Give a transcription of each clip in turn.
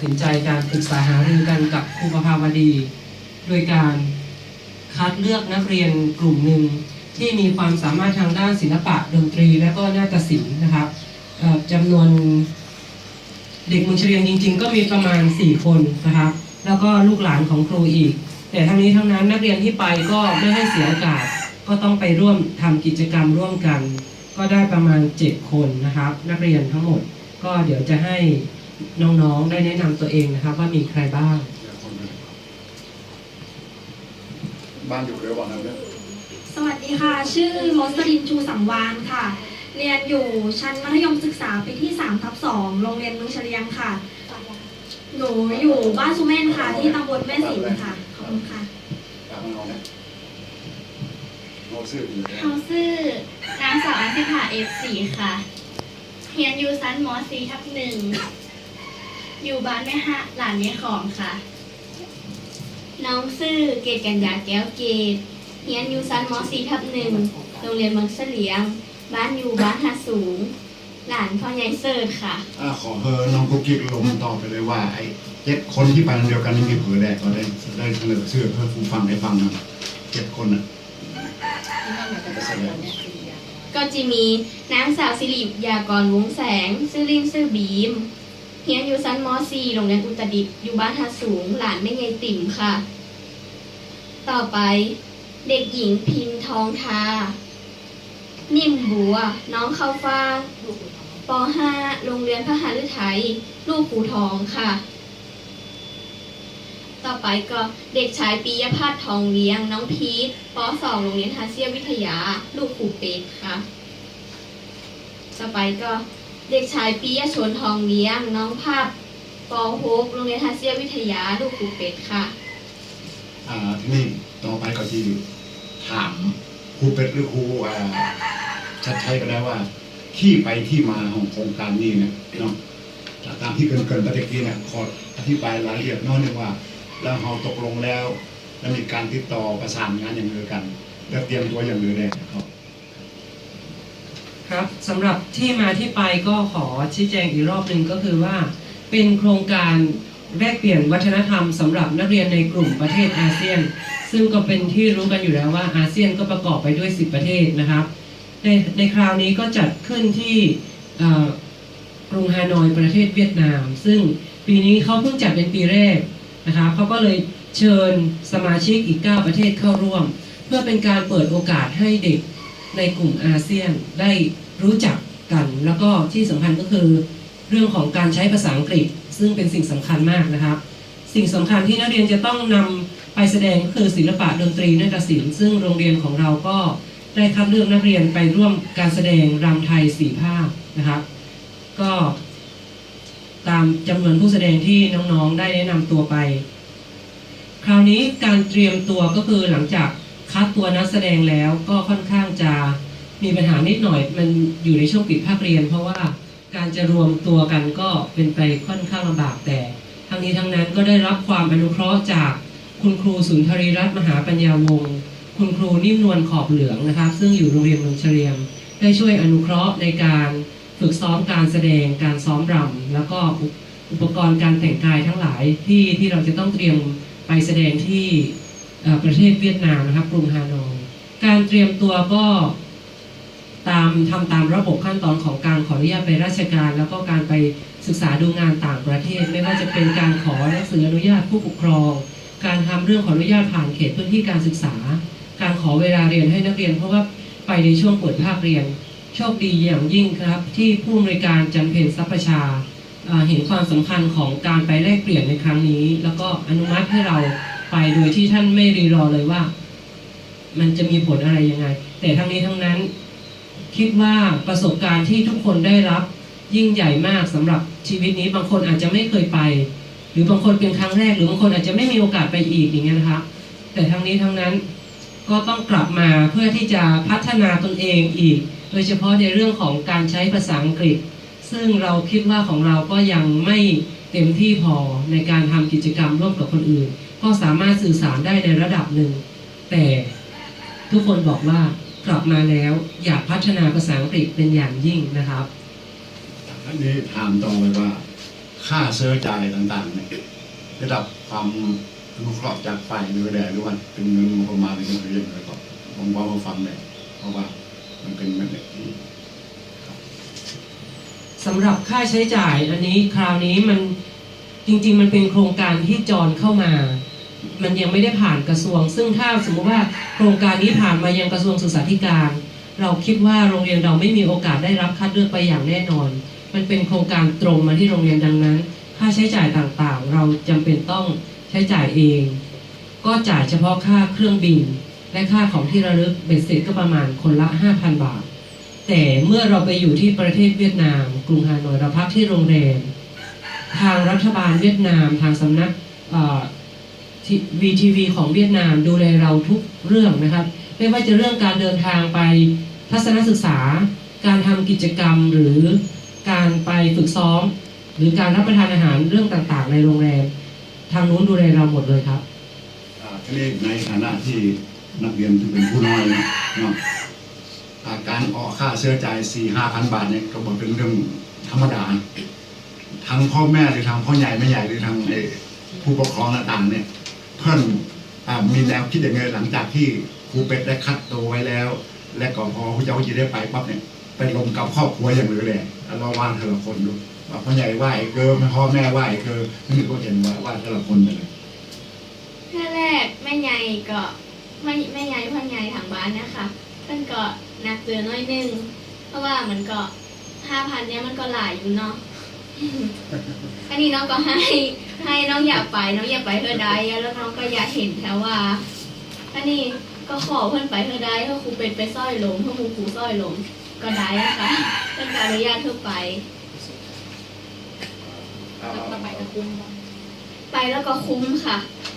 ตัดสินใจการปรึกษาหารือกันกับครูประภาวดี โดยการคัดเลือกนักเรียนกลุ่มหนึ่งที่มีความสามารถทางด้านศิลปะดนตรี และก็นาฏศิลป์นะครับจำนวนเด็กมุงเฉลียงจริง ๆ ก็มีประมาณ 4 คนนะครับแล้วก็ลูกหลานของครูอีก แต่ทั้งนี้ทั้งนั้นนักเรียนที่ไปก็ไม่ให้เสียโอกาส ก็ต้องไปร่วมทำกิจกรรมร่วมกัน ก็ได้ประมาณ 7 คนนะครับ นักเรียนทั้งหมด ก็เดี๋ยวจะให้ น้องๆได้แนะนำตัวเองนะครับ ว่ามีใครบ้าง บ้านอยู่เร็วกว่านั้นเนี่ยสวัสดีค่ะ ชื่อโรสลินชูสังวานค่ะ เรียนอยู่ชั้นมัธยมศึกษาปีที่3ทับ2โรงเรียนเมืองเฉลียงค่ะ หนูอยู่บ้านสุเมนค่ะ ที่ตำบลแม่สินค่ะ ขอบคุณค่ะตามน้องเนี่ยเราซื้ออยู่แล้วเขาชื่อนางสาวอันสิภาเอฟสีค่ะ เรียนอยู่ชั้นมสีทับหนึ่ง อยู่บ้านแม่ฮะหลานแม่ของค่ะ น้องชื่อเกตกัญญาแก้วเกตเรียนอยู่ชั้นมสีทับหนึ่งโรงเรียนเมืองเฉลียง บ้านอยู่บ้านหาสูง หลานพ่อใหญ่เสิร์ชค่ะ อ่าขอเฮอน้องกุ๊กกิ๊กลงต่อไปเลยว่าไอ้เจ็ดคนที่ไปโรงเดียวกันนี่มีเผื่อแดกก็ได้ได้เสนอชื่อเพื่อผู้ฟังได้ฟังนะเจ็ดคนน่ะก็จะมีนางสาวสิริยากรวงแสงชื่อลิมชื่อบีม เฮียนอยู่ชั้นม .4 โรงเรียนอุตรดิตถ์อยู่บ้านทาสูง หลานแม่ยายติ๋มค่ะ ต่อไป เด็กหญิงพิมพ์ทองทา นิ่มบัว น้องเข้าฟ้างป .5 โรงเรียนพระหฤทัย ลูกปูทองค่ะ ต่อไปก็เด็กชายปียพัฒน์ทองเลี้ยง น้องพีทป .2 โรงเรียนทัเซียวิทยา ลูกครูเป็ดค่ะ ต่อไปก็ เด็กชายปียชนทองเลี้ยง น้องภาพป .6 โรงเรียนทัเซียวิทยาลูกครูเป็ดค่ะ อ่าทีนี่ต่อไปก็ที่ถามครูเป็ดหรือครูอ่าชัดชัยก็ได้ว่า ที่ไปที่มาของโครงการนี้เนี่ยเนาะจากตามที่เกินเกินๆประเด็นนี้เนี่ยขออธิบายรายละเอียดน้อยหนึงว่า แล้วเราตกลงแล้ว แล้วมีการติดต่อประสานงานอย่างเดียวกัน แล้วเตรียมตัวอย่างเดียวแดงครับ ครับสำหรับที่มาที่ไปก็ขอชี้แจงอีกรอบหนึ่งก็คือว่า เป็นโครงการแลกเปลี่ยนวัฒนธรรมสำหรับนักเรียนในกลุ่มประเทศอาเซียน ซึ่งก็เป็นที่รู้กันอยู่แล้วว่าอาเซียนก็ประกอบไปด้วย 10 ประเทศนะครับ ในในคราวนี้ก็จัดขึ้นที่กรุงฮานอยประเทศเวียดนาม ซึ่งปีนี้เขาเพิ่งจัดเป็นปีแรกนะครับเขาก็เลยเชิญสมาชิกอีก 9 ประเทศเข้าร่วม เพื่อเป็นการเปิดโอกาสให้เด็ก ในกลุ่มอาเซียนได้รู้จักกัน แล้วก็ที่สำคัญก็คือ เรื่องของการใช้ภาษาอังกฤษ ซึ่งเป็นสิ่งสำคัญมากนะครับ สิ่งสำคัญที่นักเรียนจะต้องนำไปแสดงก็คือศิลปะดนตรีนาฏศิลป์ซึ่งโรงเรียนของเราก็ได้คัดเลือกนักเรียนไปร่วมการแสดงรำไทยสี่ภาคนะครับก็ตามจำนวนผู้แสดงที่น้องๆได้แนะนำตัวไป คราวนี้การเตรียมตัวก็คือหลังจาก คัดตัวนักแสดงแล้วก็ค่อนข้างจะมีปัญหานิดหน่อย มันอยู่ในช่วงปิดภาคเรียน เพราะว่าการจะรวมตัวกันก็เป็นไปค่อนข้างลำบากแต่ทั้งนี้ทั้งนั้นก็ได้รับความอนุเคราะห์จากคุณครูสุนทรีรัตน์มหาปัญญาวงศ์คุณครูนิ่มนวลขอบเหลืองนะครับซึ่งอยู่โรงเรียนเมืองเฉลียงได้ช่วยอนุเคราะห์ในการฝึกซ้อมการแสดงการซ้อมรำแล้วก็อุปกรณ์การแต่งกายทั้งหลายที่ที่เราจะต้องเตรียมไปแสดงที่ ประเทศเวียดนามนะครับกรุงฮานอยการเตรียมตัวก็ตามทำตามระบบขั้นตอนของการขออนุญาตไปราชการ แล้วก็การไปศึกษาดูงานต่างประเทศ ไม่ว่าจะเป็นการขอหนังสืออนุญาตผู้ปกครอง การทำเรื่องขออนุญาตผ่านเขตพื้นที่การศึกษา การขอเวลาเรียนให้นักเรียน เพราะว่าไปในช่วงเปิดภาคเรียน โชคดีอย่างยิ่งครับ ที่ผู้อำนวยการจันเพนทรัพย์ชาอ่าเห็นความสำคัญของการไปแลกเปลี่ยนในครั้งนี้ แล้วก็อนุมัติให้เรา ไปโดยที่ท่านไม่รีรอเลยว่า มันจะมีผลอะไรยังไง แต่ทั้งนี้ทั้งนั้น คิดว่าประสบการณ์ที่ทุกคนได้รับยิ่งใหญ่มากสำหรับชีวิตนี้บางคนอาจจะไม่เคยไป หรือบางคนเป็นครั้งแรก หรือบางคนอาจจะไม่มีโอกาสไปอีกอย่างเงี้ยนะคะ แต่ทั้งนี้ทั้งนั้นก็ต้องกลับมาเพื่อที่จะพัฒนาตนเองอีก โดยเฉพาะในเรื่องของการใช้ภาษาอังกฤษ ซึ่งเราคิดว่าของเราก็ยังไม่เต็มที่พอในการทำกิจกรรมร่วมกับคนอื่น ก็สามารถสื่อสารได้ในระดับหนึ่ง แต่ทุกคนบอกว่ากลับมาแล้วอยากพัฒนาภาษาอังกฤษเป็นอย่างยิ่งนะครับอันนี้ถามต่อไปว่า ค่าเสื้อจ่ายต่างๆเนี่ยได้รับความอนุเคราะห์จากฝ่ายดูแลหรือว่าเป็นเงินงบประมาณหรือเป็นอะไรอย่างไรก็ผมว่ามาฟังเลยเพราะว่ามันเป็นแบบนี้สำหรับค่าใช้จ่ายอันนี้คราวนี้มันจริง ๆ มันเป็นโครงการที่จรเข้ามา มันยังไม่ได้ผ่านกระทรวง ซึ่งถ้าสมมติว่าโครงการนี้ผ่านมายังกระทรวงศึกษาธิการ เราคิดว่าโรงเรียนเราไม่มีโอกาสได้รับคัดเลือกไปอย่างแน่นอน มันเป็นโครงการตรงมาที่โรงเรียนดังนั้น ค่าใช้จ่ายต่างๆ เราจำเป็นต้องใช้จ่ายเอง ก็จ่ายเฉพาะค่าเครื่องบิน และค่าของที่ระลึกเบ็ดเสร็จก็ประมาณคนละ 5,000 บาท แต่เมื่อเราไปอยู่ที่ประเทศเวียดนาม กรุงฮานอยเราพักที่โรงแรมทางรัฐบาลเวียดนามทางสำนัก วีทีวีของเวียดนามดูแลเราทุกเรื่องนะครับ ไม่ว่าจะเรื่องการเดินทางไปทัศนศึกษา การทำกิจกรรมหรือการไปฝึกซ้อม หรือการรับประทานอาหารเรื่องต่างๆ ในโรงแรมทางนู้นดูแลเราหมดเลยครับอ่าทีนี้ในฐานะที่นักเรียนที่เป็นผู้น้อยเนาะนาการออกค่าเสื้อจ่ายสี่ห้าพันบาทเนี่ยก็บอกเป็นเรื่องธรรมดาทั้งพ่อแม่หรือทางพ่อใหญ่แม่ใหญ่หรือทางผู้ปกครองต่างๆเนี่ย เพื่อนมีแนวคิดอย่างไรหลังจากที่ครูเป็ดได้คัดตัวไว้แล้ว และก่อนพอผู้เจ้าจีได้ไปปั๊บเนี่ยไปลงกับครอบครัวอย่างไรเลยเราว่างแต่ละคนดูว่าพ่อใหญ่ไหวเกินพ่อแม่ไหวเกินนี่ก็เห็นว่าว่าแต่ละคนไปเลยแค่แรกแม่ใหญ่ก็แม่แม่ใหญ่พ่อใหญ่ทางบ้านนะคะเพิ่นก็หนักเตือนน้อยนึงเพราะว่ามันก็ห้าพันเนี้ยมันก็หลายอยู่เนาะอันนี้น้องก็ให้ ให้น้องอยากไป น้องอยากไปเธอได้แล้วน้องก็อยากเห็นแถวว่าอันนี้ก็ขอเพื่อนไปเธอได้ถ้าครูเป็นไปสร้อยลมถ้าครูครูสร้อยลมก็ได้นะคะเพื่อนก็อนุญาตเธอไปไปแล้วก็คุ้มค่ะ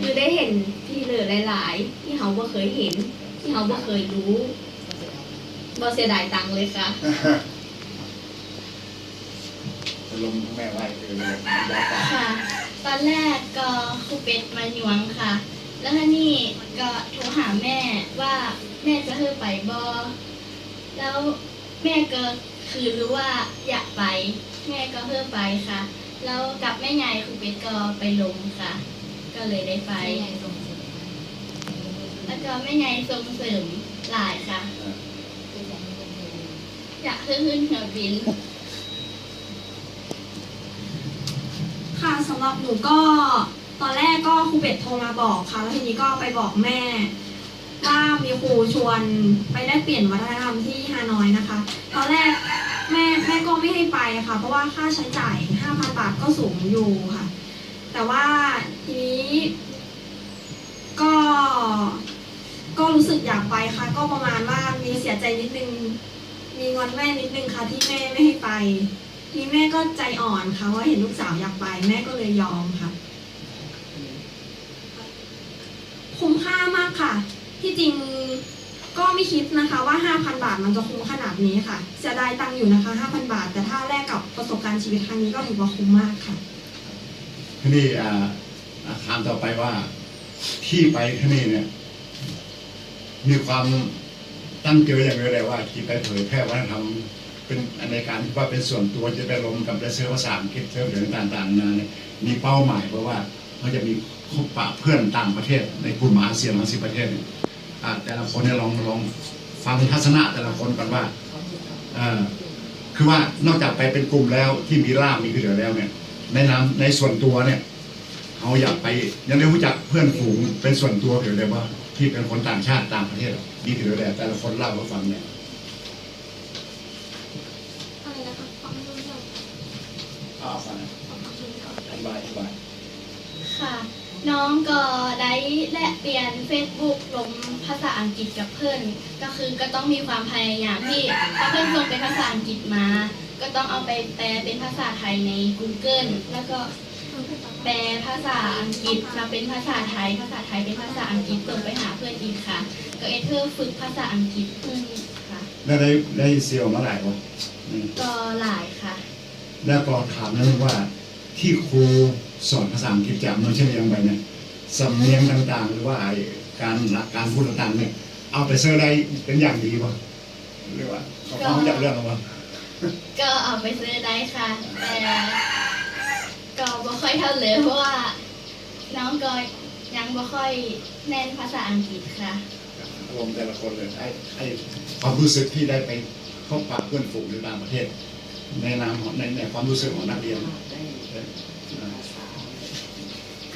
คือได้เห็นที่เหลือหลาย ๆ ที่เขาบ่เคยเห็น ที่เขาบ่เคยรู้บ่เสียดายตังค์เลยค่ะลงแม่ไหวเกินเลยยาตาค่ะ ตอนแรกก็ครูเป็ดมาหยวงค่ะ แล้วทีนี่ก็โทรหาแม่ว่าแม่จะเธอไปบอแล้วแม่ก็คือรู้ว่าอยากไป แม่ก็เพื่อไปค่ะ แล้วกับแม่ใหญ่ครูเป็ดก็ไปลงค่ะ ก็เลยได้ไป แล้วก็แม่ใหญ่ส่งเสริมหลายค่ะ อยากขึ้นขึ้นเครื่องบิน ค่ะ สำหรับหนูก็ตอนแรกก็ครูเป็ดโทรมาบอกค่ะ แล้วทีนี้ก็ไปบอกแม่ ว่ามีครูชวนไปแลกเปลี่ยนวัฒนธรรมที่ฮานอยนะคะ ตอนแรกแม่แม่ก็ไม่ให้ไปค่ะ เพราะว่าค่าใช้จ่าย 5,000 บาทก็สูงอยู่ค่ะ แต่ว่าทีนี้ก็ก็รู้สึกอยากไปค่ะ ก็ประมาณว่ามีเสียใจนิดนึง มีงอนแม่นิดนึงค่ะที่แม่ไม่ให้ไป นี้แม่ก็ใจอ่อนค่ะว่าเห็นลูกสาวอยากไป แม่ก็เลยยอมค่ะ คุ้มค่ามากค่ะ ที่จริงก็ไม่คิดนะคะว่า 5,000 บาทมันจะคุ้มขนาดนี้ค่ะเสียดายตังค์อยู่นะคะ 5,000 บาท แต่ถ้าแลกกับประสบการณ์ชีวิตครั้งนี้ก็ถือว่าคุ้มมากค่ะทีนี้อ่าอ่าถามต่อไปว่าที่ไปที่นี่เนี่ย มีความตั้งเจออย่างไรเลยว่าที่ไปเผยแพร่วัฒนธรรม เป็นในการที่ว่าเป็นส่วนตัวจะไปลงกับเสื้อภาษาอังกฤษเสื้อเหลืองต่างๆนานาเนี่ยมีเป้าหมายเพราะว่าเขาจะมีพบปะเพื่อนต่างประเทศ ในกลุ่มอาเซียนทั้งสิบประเทศเนี่ยแต่ละคนเนี่ยลองลองฟังทัศนะแต่ละคนกันว่าคือว่านอกจากไปเป็นกลุ่มแล้วที่มีร่ามมีเหลือแล้วเนี่ยในนามในส่วนตัวเนี่ยเขาอยากไปยังได้รู้จักเพื่อนฝูงเป็นส่วนตัวเดี๋ยวเลยว่าที่เป็นคนต่างชาติต่างประเทศดีถือแต่แต่ละคนเล่าให้ฟังเนี่ย อะไรนะคะฟังไม่รู้เรื่อง อ่าฟังอธิบายอธิบาย ค่ะ น้องก็ได้แลกเปลี่ยน Facebook ลงภาษาอังกฤษกับเพื่อนก็คือก็ต้องมีความพยายามที่ถ้าเพื่อนส่งเป็นภาษาอังกฤษมา ก็ต้องเอาไปแปลเป็นภาษาไทยใน Google แล้วก็แปลภาษาอังกฤษมาเป็นภาษาไทย ภาษาไทยเป็นภาษาอังกฤษส่งไปหาเพื่อนอีกค่ะ ก็เอเธอร์ฝึกภาษาอังกฤษเพิ่มค่ะ แล้วได้ได้เซียวมาหลายวะอืมก็หลายค่ะ แล้วก็ถามนั้นว่า ที่ครูสอนภาษาอังกฤษแจกน้องเชื่อยังไปเนี่ยสำเนียงต่างๆ หรือว่าไอ้การหลักการพูดต่างๆเนี่ยเอาไปเซอร์ได้เป็นอย่างดีป่ะหรือว่าเขาฟังจากเรื่องอะไรวะก็เอาไปซื้อได้ค่ะ แต่ก็บ่ค่อยเท่าเลยเพราะว่า น้องก็ยังบ่ค่อยแน่นภาษาอังกฤษค่ะ รวมแต่ละคนเลยไอ้ไอ้ความรู้สึกที่ได้ไปพบปะเพื่อนฝูงในต่างประเทศ ในนามของในในความรู้สึกของนักเรียน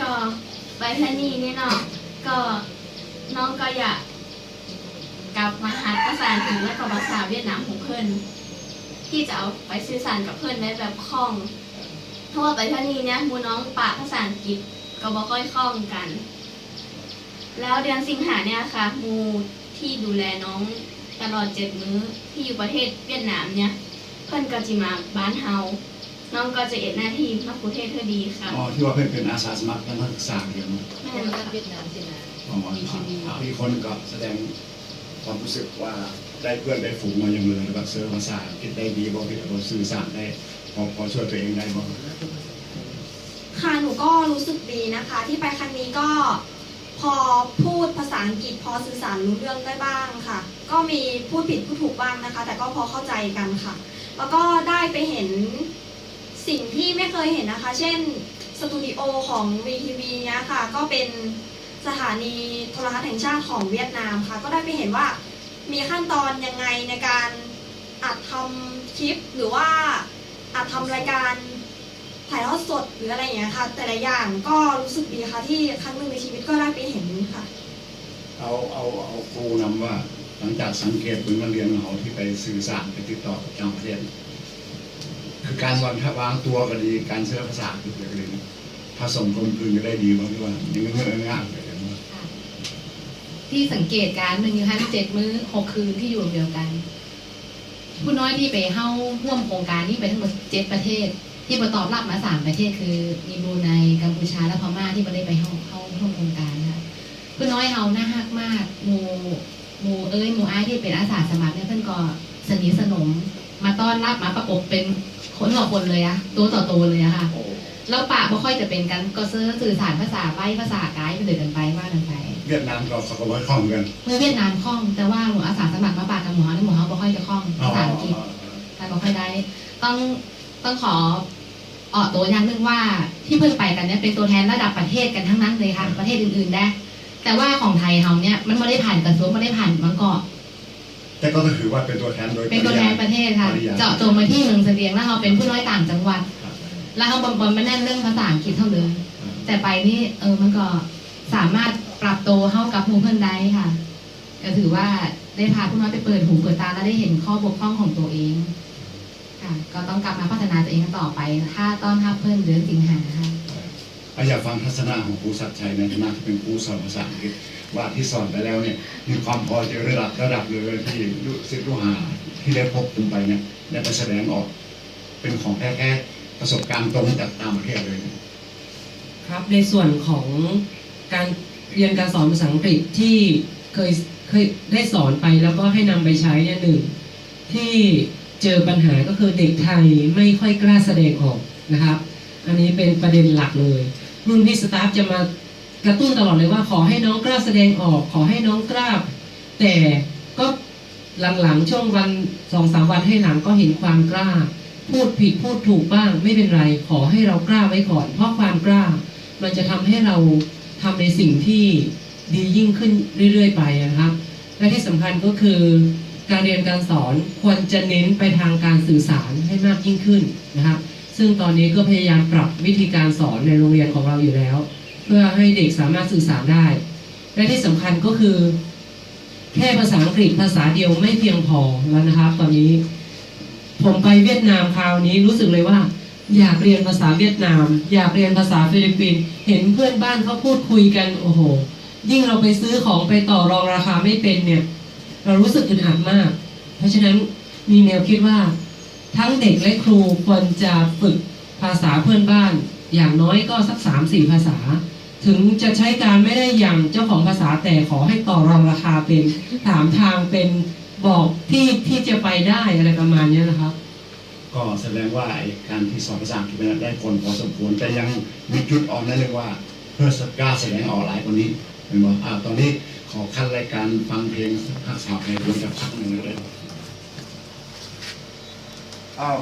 ก็ไปทนี่นี่เนาะก็น้องก็อยากกลับมาหัดภาษาอังกฤษและก็ภาษาเวียดนามของเพื่อนที่จะเอาไปสื่อสารกับเพื่อนได้แบบคล่องเพราะว่าไปทนี่เนี่ยมูน้องปะภาษาอังกฤษก็บ่ค่อยคล่องกัน แล้วเดือนสิงหาเนี่ยค่ะมูที่ดูแลน้องตลอดเจ็ดมื้อที่อยู่ประเทศเวียดนามเนี่ย เพื่อนก็จะมาบ้านเฮา น้องก็จะเอ็ดหน้าที่มักคุเทศเธอดีค่ะอ๋อที่ว่าเพื่อนเป็นอาสาสมัครนักศึกษาเรียนแม่คนค่ะ เวียดนามสินะ อ๋อมีคนก็แสดงความรู้สึกว่าได้เพื่อนได้ฝูงมาอย่างเลยแบบเซิร์ฟภาษาอังกฤษได้ดีบอกที่เราสื่อสารได้พอพอช่วยตัวเองได้บ้างค่ะหนูก็รู้สึกดีนะคะ ที่ไปครั้งนี้ก็พอพูดภาษาอังกฤษพอสื่อสารรู้เรื่องได้บ้างค่ะ ก็มีพูดผิดพูดถูกบ้างนะคะ แต่ก็พอเข้าใจกันค่ะ แล้วก็ได้ไปเห็น สิ่งที่ไม่เคยเห็นนะคะ เช่นสตูดิโอของ VTV เนี้ยค่ะ ก็เป็นสถานีโทรทัศน์แห่งชาติของเวียดนามค่ะ ก็ได้ไปเห็นว่ามีขั้นตอนยังไงในการอัดทำคลิปหรือว่าอัดทำรายการถ่ายทอดสดหรืออะไรอย่างเงี้ยค่ะ แต่ละอย่างก็รู้สึกดีค่ะที่ครั้งหนึ่งในชีวิตก็ได้ไปเห็นค่ะ เอาเอาเอาครูนำว่าหลังจากสังเกตผลการเรียนของเขาที่ไปสื่อสารไปติดต่อกับต่างประเทศ คือการวางท่าวางตัวก็ดี การเชื่อภาษาคืออะไรนี่ผสมกลมกลืนก็ได้ดีมากที่ว่านี่ก็เงื่อนง่ายเลยนะที่สังเกตการณ์มันอยู่ฮันเจ็ดมื้อหกคืนที่อยู่โรงเดียวกัน ผู้น้อยที่ไปเข้าร่วมโครงการนี้ไปทั้งหมดเจ็ดประเทศ ที่ประตอบรับมาสามประเทศคือมีบรูไนกัมพูชาและพม่าที่มาได้ไปเข้าเข้าร่วมโครงการค่ะผู้น้อยเฮาน่าฮักมากหมูหมูเอ้ยหมูอ้ายที่เป็นอาสาสมัครเนี่ยเพื่อนก็สนิทสนมมาต้อนรับมาประกบเป็น คนต่อคนเลยอะตัวต่อตัวเลยอะค่ะโอ้แล้วปากไม่ค่อยจะเป็นกันก็เสื้อสื่อสารภาษาใบภาษากายไปเลยกันไปว่ากันไปเวียดนามก็เขาก็ไว้ข้องกันเมื่อเวียดนามคล่องแต่ว่าหมูอาสาสมัครมาปากกับหมูเฮาเนี่ยหมูเฮาไม่ค่อยจะคล่องภาษาอังกฤษแต่ไม่ค่อยได้ ต้องต้องขอเออตัวอย่างหนึงว่าที่เพิ่งไปกันเนี่ยเป็นตัวแทนระดับประเทศกันทั้งนั้นเลยค่ะ ประเทศอื่นๆได้แต่ว่าของไทยเฮาเนี่ยมันไม่ได้ผ่านกระทรวงไม่ได้ผ่านบางกอก แต่ก็ถือว่าเป็นตัวแทนโดยเป็นตัวแทนประเทศค่ะปริยายเจาะจงมาที่เมืองเสลียงแล้วเราเป็นผู้น้อยต่างจังหวัดครับแล้วเขาบำบัดไม่แน่นเรื่องภาษาอังกฤษเท่าเลยแต่ไปนี่เออมันก็สามารถปรับตัวเข้ากับหมู่เพื่อนได้ค่ะ ก็ถือว่าได้พาผู้น้อยไปเปิดหูเปิดตาและได้เห็นข้อบกพร่องของตัวเองค่ะ ก็ต้องกลับมาพัฒนาตัวเองกันต่อไป ถ้าต้อนรับเพื่อนเดือนสิงหาค่ะก็อยากฟังทัศนะของครูศักดิ์ชัยในฐานะที่เป็นครูสอนภาษาอังกฤษ ว่าที่สอนไปแล้วเนี่ยมีความพอใจระดับระดับเลยที่ลูกศิษย์ลูกหาที่ได้พบคุณไปเนี่ยได้ไปแสดงออกเป็นของแท้ๆประสบการณ์ตรงจากต่างประเทศเลยครับในส่วนของการเรียนการสอนภาษาอังกฤษที่เคยเคยได้สอนไปแล้วก็ให้นำไปใช้เนี่ยหนึ่งที่เจอปัญหาก็คือเด็กไทยไม่ค่อยกล้าแสดงออกนะครับ อันนี้เป็นประเด็นหลักเลยรุ่นพี่สตาฟจะมา กระตุ้นตลอดเลยว่าขอให้น้องกล้าแสดงออกขอให้น้องกล้า แต่ก็หลังๆช่วงวันสองสามวันให้หลังก็เห็นความกล้า พูดผิดพูดถูกบ้าง ไม่เป็นไร ขอให้เรากล้าไว้ก่อน เพราะความกล้า มันจะทำให้เราทำในสิ่งที่ดียิ่งขึ้นเรื่อย ๆ ไปนะครับ และที่สำคัญก็คือการเรียนการสอนควรจะเน้นไปทางการสื่อสารให้มากยิ่งขึ้นนะครับซึ่งตอนนี้ก็พยายามปรับวิธีการสอนในโรงเรียนของเราอยู่แล้ว เพื่อให้เด็กสามารถสื่อสารได้ และที่สำคัญก็คือ แค่ภาษาอังกฤษภาษาเดียวไม่เพียงพอแล้วนะครับ ตอนนี้ ผมไปเวียดนามคราวนี้รู้สึกเลยว่า อยากเรียนภาษาเวียดนาม อยากเรียนภาษาฟิลิปปินส์เห็นเพื่อนบ้านเขาพูดคุยกันโอ้โห ยิ่งเราไปซื้อของไปต่อรองราคาไม่เป็นเนี่ย เรารู้สึกอึดอัดมาก เพราะฉะนั้นมีแนวคิดว่า ทั้งเด็กและครูควรจะฝึกภาษาเพื่อนบ้านอย่างน้อยก็สักสามสี่ภาษา ถึงจะใช้การไม่ได้อย่างเจ้าของภาษาแต่ขอให้ต่อรองราคาเป็นถามทางเป็นบอกที่ที่จะไปได้อะไรประมาณเนี้ยนะครับ ก็แสดงว่าไอ้การที่สอนภาษาอังกฤษเนี่ยได้ผลพอสมควรแต่ยังมีจุดอ่อนนั่นเลยว่าเพื่อสกล้าแสดงออกหลายกว่านี้เห็นบ่อ่าตอนนี้ขอขั้นรายการฟังเพลงภาษาไทยรวมจากพักหนึ่งเลยอ้าว